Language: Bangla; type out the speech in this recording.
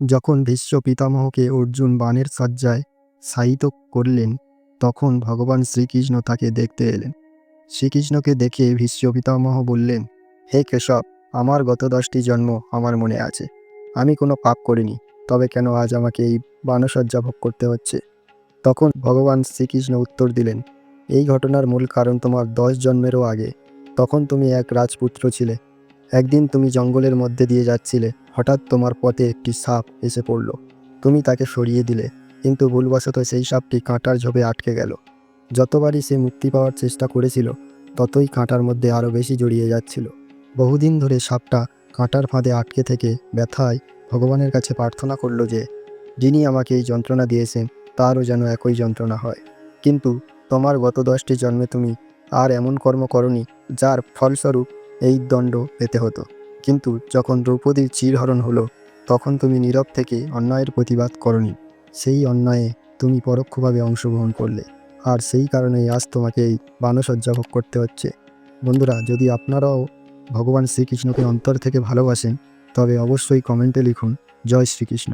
যখন ভীষ্ম পিতামহকে অর্জুন বাণের সজ্জায় শায়িত করলেন, তখন ভগবান শ্রীকৃষ্ণ তাকে দেখতে এলেন। শ্রীকৃষ্ণকে দেখে ভীষ্ম পিতামহ বললেন, হে কেশব, আমার গত দশটি জন্ম আমার মনে আছে। আমি কোনো পাপ করিনি, তবে কেন আজ আমাকে এই বানসজ্জা ভোগ করতে হচ্ছে? তখন ভগবান শ্রীকৃষ্ণ উত্তর দিলেন, এই ঘটনার মূল কারণ তোমার দশ জন্মেরও আগে। তখন তুমি এক রাজপুত্র ছিলে। একদিন তুমি জঙ্গলের মধ্যে দিয়ে যাচ্ছিলে। হঠাৎ তোমার পথে একটি সাপ এসে পড়ল। তুমি তাকে সরিয়ে দিলে, কিন্তু ভুলবশত সেই সাপটি কাঁটার ঝোপে আটকে গেল। যতবারই সে মুক্তি পাওয়ার চেষ্টা করেছিল, ততই কাঁটার মধ্যে আরও বেশি জড়িয়ে যাচ্ছিল। বহুদিন ধরে সাপটা কাঁটার ফাঁদে আটকে থেকে ব্যথায় ভগবানের কাছে প্রার্থনা করল যে, যিনি আমাকে এই যন্ত্রণা দিয়েছেন, তারও যেন একই যন্ত্রণা হয়। কিন্তু তোমার গত দশটি জন্মে তুমি আর এমন কর্ম করনি, যার ফলস্বরূপ এই দণ্ড পেতে হতো। কিন্তু যখন দ্রৌপদীর চিরহরণ হলো, তখন তুমি নীরব থেকে অন্যায়ের প্রতিবাদ করনি। সেই অন্যায়ে তুমি পরোক্ষভাবে অংশগ্রহণ করলে। আর সেই কারণেই আজ তোমাকে এই বানসজ্জা ভোগ করতে হচ্ছে। বন্ধুরা, যদি আপনারাও ভগবান শ্রীকৃষ্ণকে অন্তর থেকে ভালোবাসেন, তবে অবশ্যই কমেন্টে লিখুন, জয় শ্রীকৃষ্ণ।